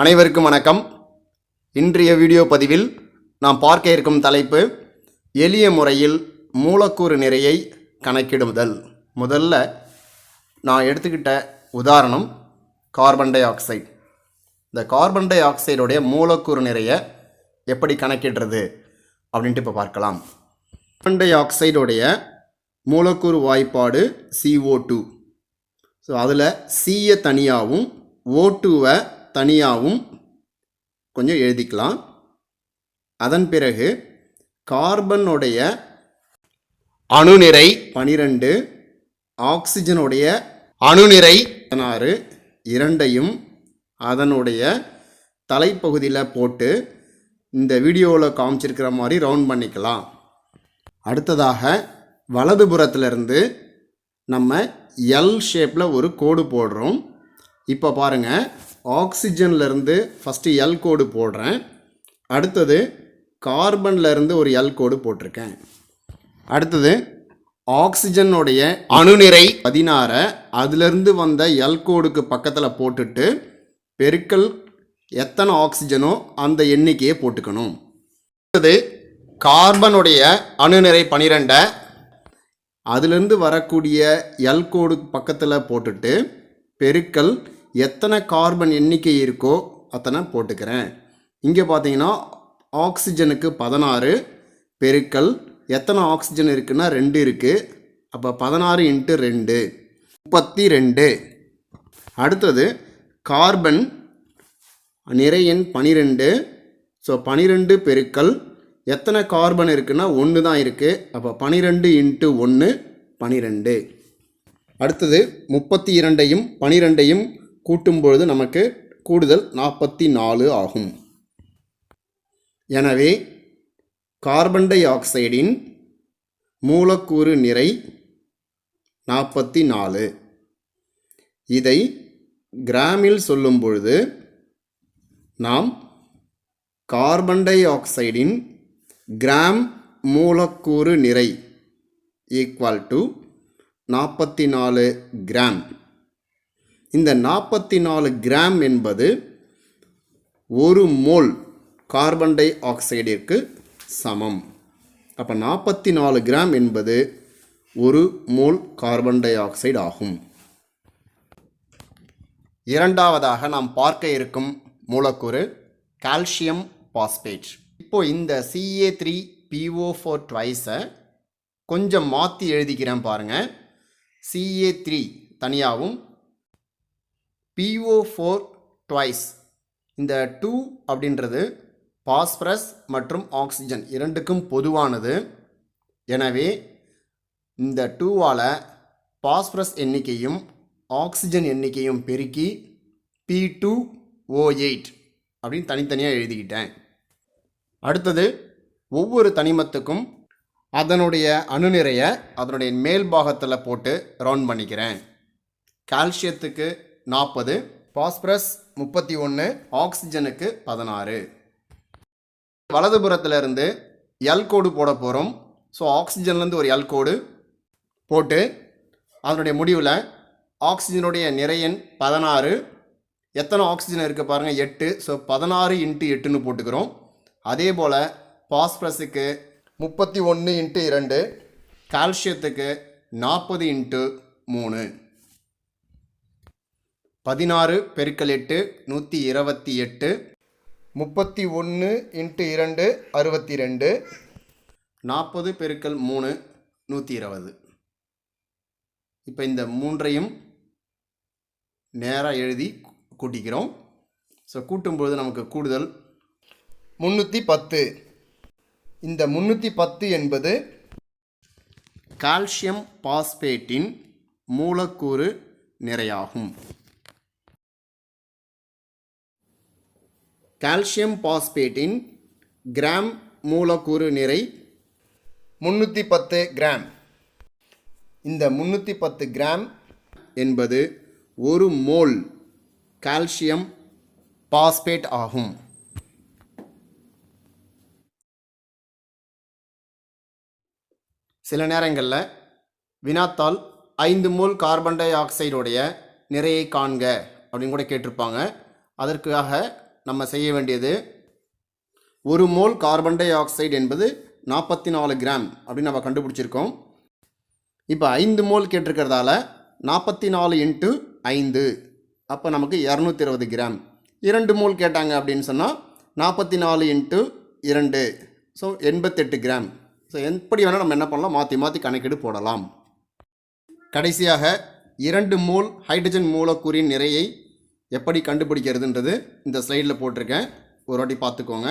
அனைவருக்கும் வணக்கம். இன்றைய வீடியோ பதிவில் நாம் பார்க்க இருக்கும் தலைப்பு எளிய முறையில் மூலக்கூறு நிறையை கணக்கிடுதல். முதல்ல நான் எடுத்துக்கிட்ட உதாரணம் கார்பன் டை ஆக்சைடு. இந்த கார்பன் டை ஆக்சைடுடைய மூலக்கூறு நிறைய எப்படி கணக்கிடுறது அப்படின்ட்டு இப்போ பார்க்கலாம். கார்பன் டை ஆக்சைடுடைய மூலக்கூறு வாய்ப்பாடு சிஓ டூ ஸோ அதில் சியை தனியாகவும் ஓ டூவை தனியாகவும் கொஞ்சம் எழுதிக்கலாம். அதன் பிறகு கார்பனுடைய அணுநிறை பனிரெண்டு ஆக்சிஜனுடைய அணுநிறை பதினாறு இரண்டையும் அதனுடைய தலைப்பகுதியில் போட்டு இந்த வீடியோவில் காமிச்சிருக்கிற மாதிரி ரவுண்ட் பண்ணிக்கலாம். அடுத்ததாக வலதுபுறத்திலிருந்து நம்ம எல் ஷேப்பில் ஒரு கோடு போடுறோம். இப்போ பாருங்கள் ஆக்சிஜன்லேருந்து ஃபஸ்ட்டு எல் கோடு போடுறேன். அடுத்தது கார்பன்லேருந்து ஒரு எல் கோடு போட்டிருக்கேன். அடுத்தது ஆக்சிஜனுடைய அணுநிறை பதினாறை அதிலிருந்து வந்த எல் கோடுக்கு பக்கத்தில் போட்டுட்டு பெருக்கல் எத்தனை ஆக்சிஜனோ அந்த எண்ணிக்கையை போட்டுக்கணும். அடுத்தது கார்பனுடைய அணுநிறை பனிரெண்டை அதிலிருந்து வரக்கூடிய எல் கோடு பக்கத்தில் போட்டுட்டு பெருக்கல் எத்தனை கார்பன் எண்ணிக்கை இருக்கோ அத்தனை போட்டுக்கிறேன். இங்கே பார்த்தீங்கன்னா ஆக்சிஜனுக்கு பதினாறு பெருக்கல் எத்தனை ஆக்சிஜன் இருக்குன்னா ரெண்டு இருக்குது அப்போ பதினாறு இன்ட்டு ரெண்டு முப்பத்தி ரெண்டு அடுத்தது கார்பன் நிறை எண் பனிரெண்டு. ஸோ பனிரெண்டு பெருக்கல் எத்தனை கார்பன் இருக்குன்னா ஒன்று தான் இருக்குது அப்போ பனிரெண்டு இன்ட்டு ஒன்று பனிரெண்டு. அடுத்தது முப்பத்தி இரண்டையும் பனிரெண்டையும் கூட்டும் பொழுது நமக்கு கூடுதல் நாற்பத்தி நாலு ஆகும். எனவே கார்பன் டை ஆக்சைடின் மூலக்கூறு நிறை நாற்பத்தி நாலு இதை கிராமில் சொல்லும் பொழுது நாம் கார்பன் டை ஆக்சைடின் கிராம் மூலக்கூறு நிறை ஈக்குவல் டு நாற்பத்தி நாலு கிராம். இந்த நாற்பத்தி நாலு கிராம் என்பது ஒரு மோல் கார்பன் டை ஆக்சைடிற்கு சமம். அப்போ நாற்பத்தி நாலு கிராம் என்பது ஒரு மோல் கார்பன் டை ஆக்சைடு ஆகும். இரண்டாவதாக நாம் பார்க்க இருக்கும் மூலக்கூறு கால்சியம் பாஸ்பேட். இப்போ இந்த C A three P O four ட்வைஸை கொஞ்சம் மாற்றி எழுதிக்கிறேன் பாருங்கள் சிஏ த்ரீ தனியாகவும் பிஓ ஃபோர் ட்வைஸ் இந்த டூ அப்படின்றது பாஸ்பரஸ் மற்றும் ஆக்சிஜன் இரண்டுக்கும் பொதுவானது. எனவே இந்த டூவால் பாஸ்பரஸ் எண்ணிக்கையும் ஆக்சிஜன் எண்ணிக்கையும் பெருக்கி பி டூ ஓ எயிட் அப்படின்னு தனித்தனியாக எழுதிக்கிட்டேன். அடுத்தது ஒவ்வொரு தனிமத்துக்கும் அதனுடைய அணுநிறைய அதனுடைய மேல் பாகத்தில் போட்டு ரவுண்ட் பண்ணிக்கிறேன். கால்சியத்துக்கு நாற்பது பாஸ்பரஸ் முப்பத்தி ஒன்று ஆக்சிஜனுக்கு பதினாறு. வலதுபுறத்துலேருந்து எல் கோடு போட போகிறோம் ஸோ ஆக்சிஜன்லேருந்து ஒரு எல் கோடு போட்டு அதனுடைய முடிவில் ஆக்சிஜனுடைய நிறையன் பதினாறு. எத்தனை ஆக்சிஜன் இருக்குது பாருங்கள் எட்டு. ஸோ பதினாறு இன்ட்டு எட்டுன்னு போட்டுக்கிறோம். அதே போல் பாஸ்பரஸுக்கு முப்பத்தி ஒன்று இன்ட்டு இரண்டு கால்சியத்துக்கு நாற்பது இன்ட்டு மூணு. பதினாறு பெருக்கல் எட்டு நூற்றி இருபத்தி எட்டு. முப்பத்தி ஒன்று இன்ட்டு இரண்டு அறுபத்தி ரெண்டு. நாற்பது பெருக்கல் மூணு நூற்றி இருபது. இப்போ இந்த மூன்றையும் நேராக எழுதி கூட்டிக்கிறோம். ஸோ கூட்டும்பொழுது நமக்கு கூடுதல் முந்நூற்றி பத்து. இந்த முந்நூற்றி பத்து என்பது கால்சியம் பாஸ்பேட்டின் மூலக்கூறு நிறையாகும். கால்சியம் பாஸ்பேட்டின் கிராம் மூலக்கூறு நிறை முந்நூற்றி பத்து கிராம். இந்த முந்நூற்றி பத்து கிராம் என்பது ஒரு மோல் கால்சியம் பாஸ்பேட் ஆகும். சில நேரங்களில் வினாத்தால் ஐந்து மோல் கார்பன் டை ஆக்சைடுடைய நிறையை காண்க அப்படின்னு கூட கேட்டிருப்பாங்க. அதற்காக நம்ம செய்ய வேண்டியது ஒரு மோல் கார்பன் டை ஆக்சைடு என்பது நாற்பத்தி நாலு கிராம் அப்படின்னு நம்ம கண்டுபிடிச்சிருக்கோம். இப்போ ஐந்து மோல் கேட்டிருக்கிறதால நாற்பத்தி நாலு இன்ட்டு ஐந்து. அப்போ நமக்கு இரநூத்தி இருபது கிராம். இரண்டு மோல் கேட்டாங்க அப்படின்னு சொன்னால் நாற்பத்தி நாலு இன்ட்டு இரண்டு. ஸோ எண்பத்தெட்டு கிராம். ஸோ எப்படி வேணால் நம்ம என்ன பண்ணலாம்? மாற்றி மாற்றி கணக்கீடு போடலாம். கடைசியாக இரண்டு மோல் ஹைட்ரஜன் மூலக்கூறின் நிறையை எப்படி கண்டுபிடிக்கிறதுன்றது இந்த ஸ்லைடில் போட்டிருக்கேன். ஒரு வாட்டி பார்த்துக்கோங்க.